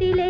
உள்ளத்திலே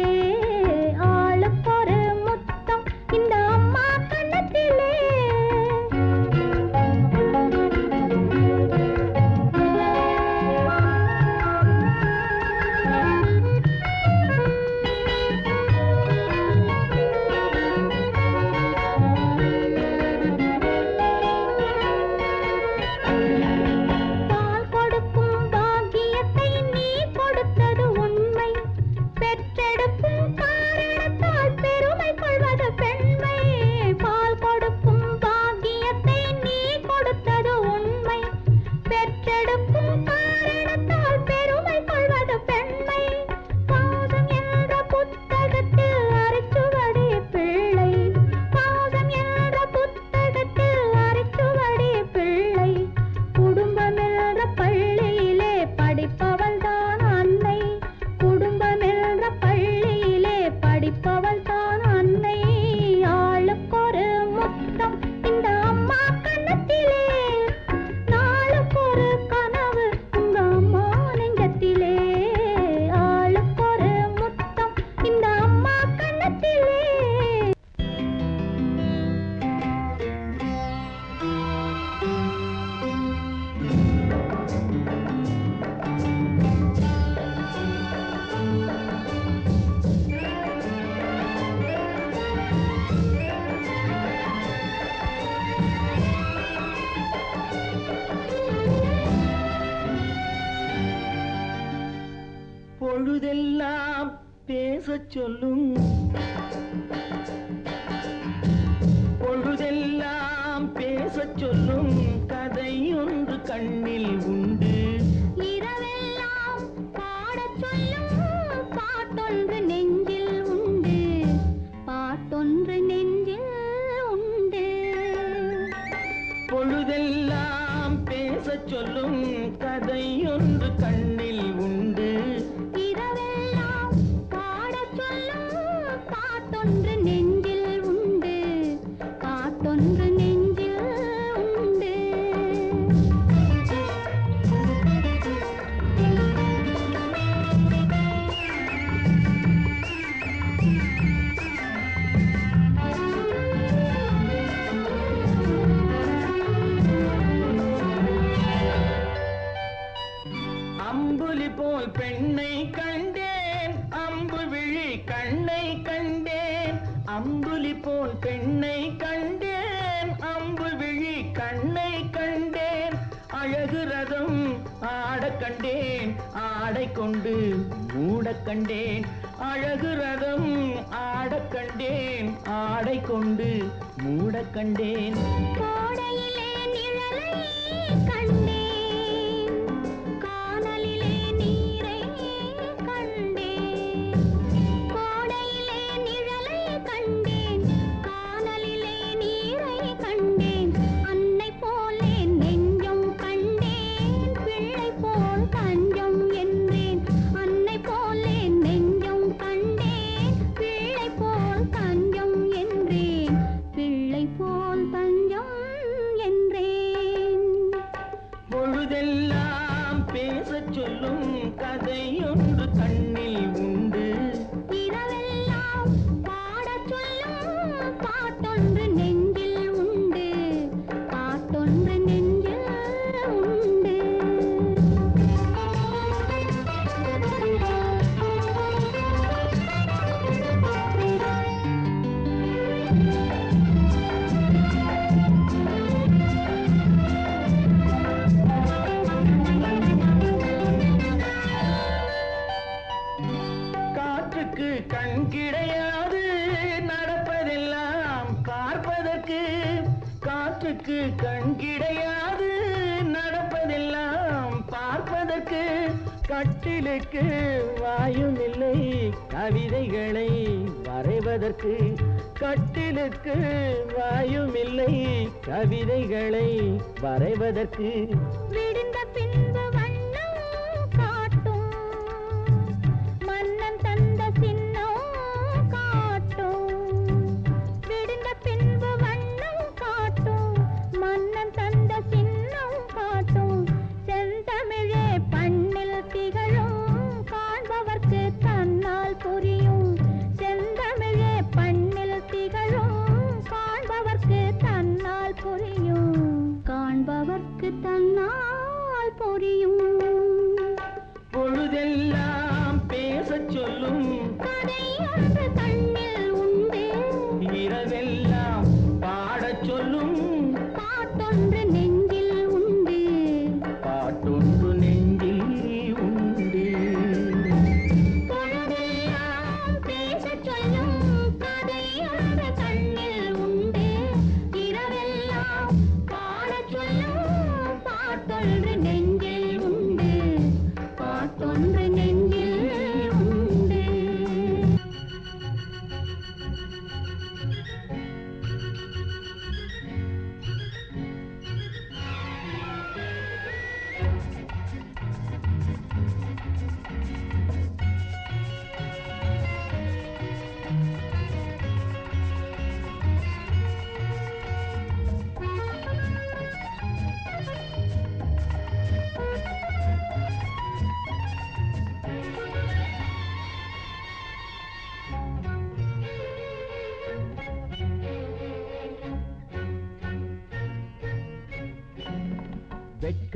चलूँ। கண்டேன் ஆடை கொண்டு மூட கண்டேன் அழகு ரதம் ஆட கண்டேன் ஆடை கொண்டு மூட கண்டேன். கோடையிலே நிழலை பாட்டிலுக்கு வாயும் இல்லை கவிதைகளை வரைவதற்கு கட்டிலுக்கு வாயும் இல்லை கவிதைகளை வரைவதற்கு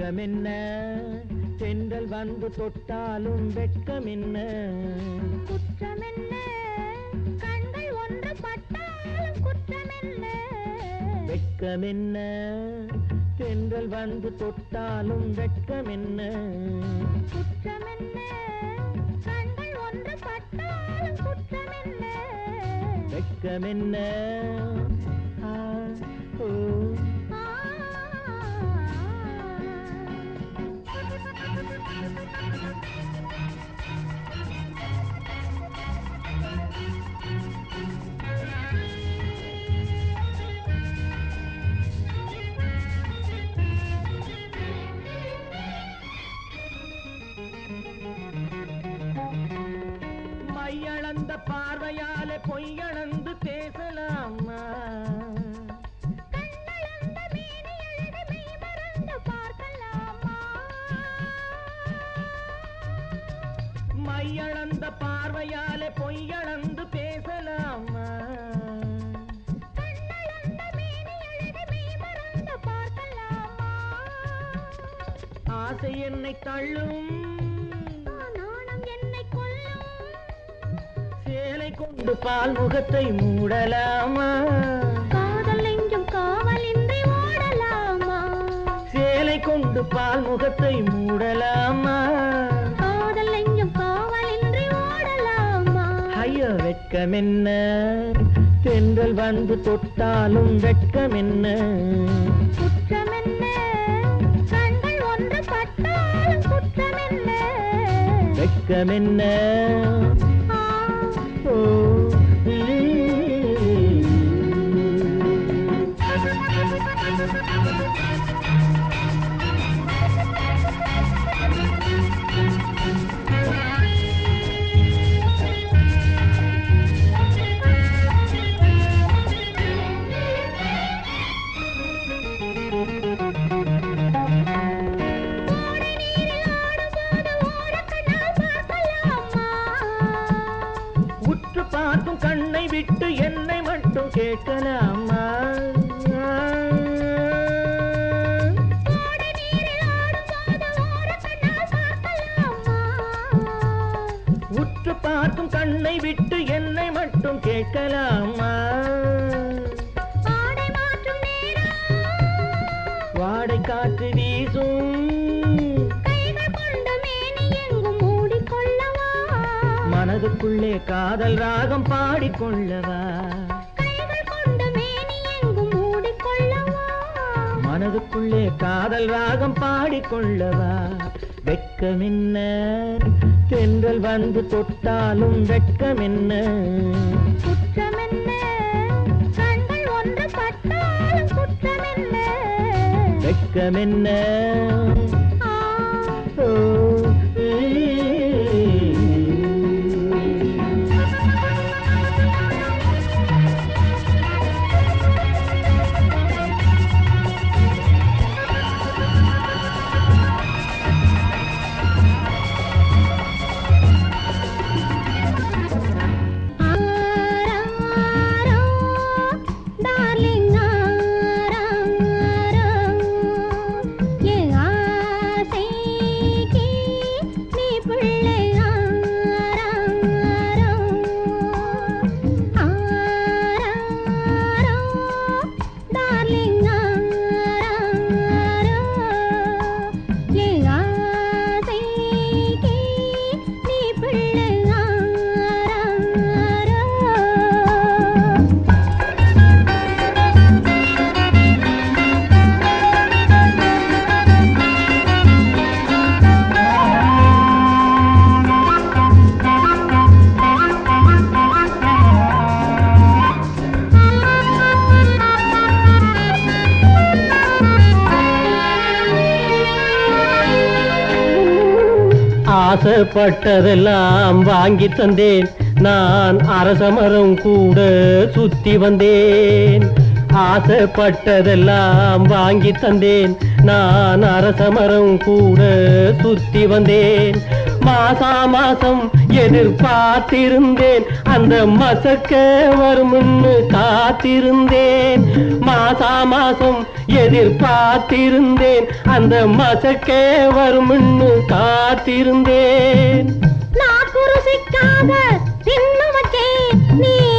வெட்கம் என்ன தென்றல் வந்து தொட்டாலும் வெட்கம் என்ன குற்றம் என்ன கண்கள் ஒன்று பட்டாலும் குற்றம் என்ன வெட்கம் என்ன தென்றல் வந்து தொட்டாலும் வெட்கம் என்ன குற்றம் என்ன கண்கள் ஒன்று பட்டாலும் குற்றம் என்ன வெட்கம் என்ன ஓ. மையளந்த பார்வையாலே பொய்யளந்து பேசலாமா? கண்ணளந்த மேனி அழகு மெய் மறந்து பார்க்கலாமா? ஆசை என்னை தள்ளும் சேலை கொண்டு பால் முகத்தை மூடலாமா? காதல் நெஞ்சும் காவலின்றி ஓடலாமா? சேலை கொண்டு பால் முகத்தை மூடலாமா? காதல் நெஞ்சும் காவலின்றி ஓடலாமா? ஐயோ வெட்கமென்ன? தென்றல் வந்து தொட்டாலும் கண்கள் ஒன்று பட்டாலும் குற்றமென்ன? வெட்கமென்ன? ஆ, கேட்கலாமா? உற்று பார்க்கும் கண்ணை விட்டு என்னை மட்டும் கேட்கலாமா? வாடை காற்று வீசும். மனதுக்குள்ளே காதல் ராகம் பாடிக்கொள்ளவா? மனதுக்குள்ளே காதல் ராகம் பாடிக்கொள்ளவா? வெட்கமென்ன? தென்றல் வந்து தொட்டாலும் வெட்கமென்ன? வெட்கமென்ன? ஆசைப்பட்டதெல்லாம் வாங்கி தந்தேன். நான் அரசமரம் கூட சுத்தி வந்தேன். ஆசைப்பட்டதெல்லாம் வாங்கி தந்தேன். நான் அரசமரம் கூட சுத்தி வந்தேன். மாசா மாசம் எதிர்பார்த்திருந்தேன். அந்த மசக்க வரும்னு காத்திருந்தேன். மாசா மாசம் எதிர்பார்த்திருந்தேன். அந்த மசக்க வரும்னு காத்திருந்தேன். நாக்கு ருசிக்காக தின்ன நீ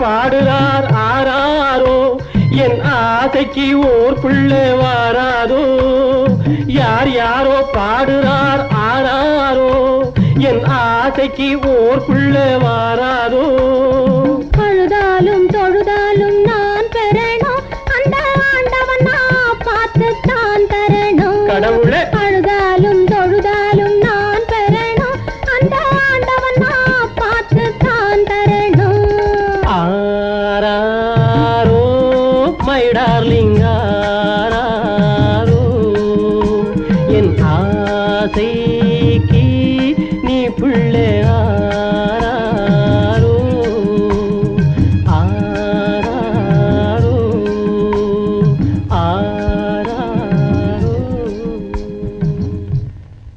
பாடுறார் ஆராரோ? என் ஆசைக்கு ஓர் பிள்ளை வாராதோ? யார் யாரோ பாடுறார் ஆராரோ? என் ஆசைக்கு ஓர் பிள்ளை வாராதோ?